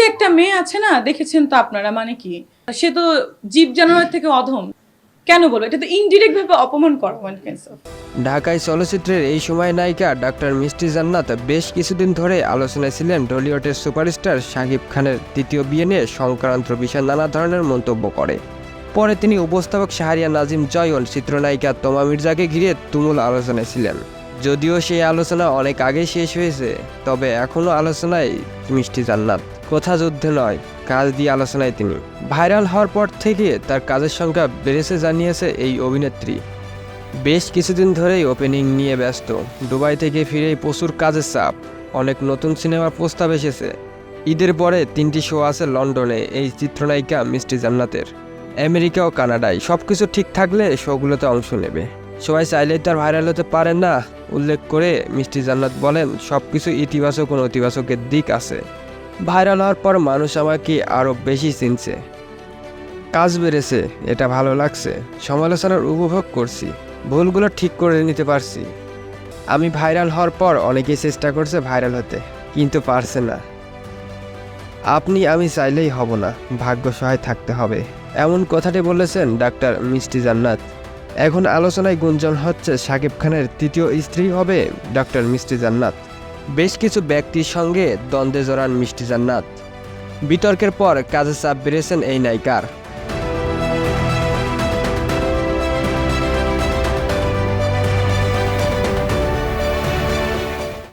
যে একটা মেয়ে আছে না, দেখেছেন তো আপনারা মানে কি? সে তো জীব জানোয়ার থেকে অধম। কেন বলো এটা তো ইনডিরেক্ট ভাবে অপমান করা ঢাকায় চলচ্চিত্রের এই সময় নায়িকা ডাক্তার মিষ্টি জান্নাত বেশ কিছুদিন ধরে আলোচনায় ছিলেন টলিউডের সুপারস্টার শাকিব খানের তৃতীয় বিয়ে নিয়ে সংক্রান্ত বিষয়ে নানা ধরনের মন্তব্য করে। পরে তিনি উপস্থাপক শাহরিয়া নাজিম জয়ন চিত্রনায়িকা তোমা মির্জাকে ঘিরে তুমুল আলোচনায় ছিলেন। যদিও সেই আলোচনা অনেক আগে শেষ হয়েছে, তবে এখনও আলোচনায় মিষ্টি জান্নাত। কথা যুদ্ধে নয়, কাজ দিয়ে আলোচনায় তিনি। ভাইরাল হওয়ার পর থেকে তার কাজের সংখ্যা বেড়েছে জানিয়েছে এই অভিনেত্রী। বেশ কিছুদিন ধরেই ওপেনিং নিয়ে ব্যস্ত। দুবাই থেকে ফিরেই প্রচুর কাজের চাপ, অনেক নতুন সিনেমার প্রস্তাব এসেছে। ঈদের পরে তিনটি শো আছে লন্ডনে, এই চিত্রনায়িকা মিষ্টি জান্নাতের। আমেরিকা ও কানাডায় সব কিছু ঠিক থাকলে শোগুলোতে অংশ নেবে। সবাই চাইলেই তার ভাইরাল হতে পারেন না, উল্লেখ করে মিষ্টি জান্নাত বলেন সব কিছু ইতিবাচক ও নেতিবাচকের দিক আছে। ভাইরাল হওয়ার পর মানুষ আমাকে আরও বেশি চিনছে। কাজ বেড়েছে, এটা ভালো লাগছে, সমালোচনার উপভোগ করছি, ভুলগুলো ঠিক করে নিতে পারছি। আমি ভাইরাল হওয়ার পর অনেকেই চেষ্টা করছে ভাইরাল হতে, কিন্তু পারছে না। আপনি আমি চাইলেই হব না ভাগ্য সহায় থাকতে হবে, এমন কথাটি বলেছেন ডাক্তার মিষ্টি জান্নাত। এখন আলোচনায় গুঞ্জন হচ্ছে সাকিব খানের তৃতীয় স্ত্রী হবে ডক্টর মিষ্টি জান্নাত। বেশ কিছু ব্যক্তির সঙ্গে দ্বন্দ্বে জড়ান মিষ্টি জান্নাত। বিতর্কের পর কাজে চাপ বেড়েছেন এই নায়িকার।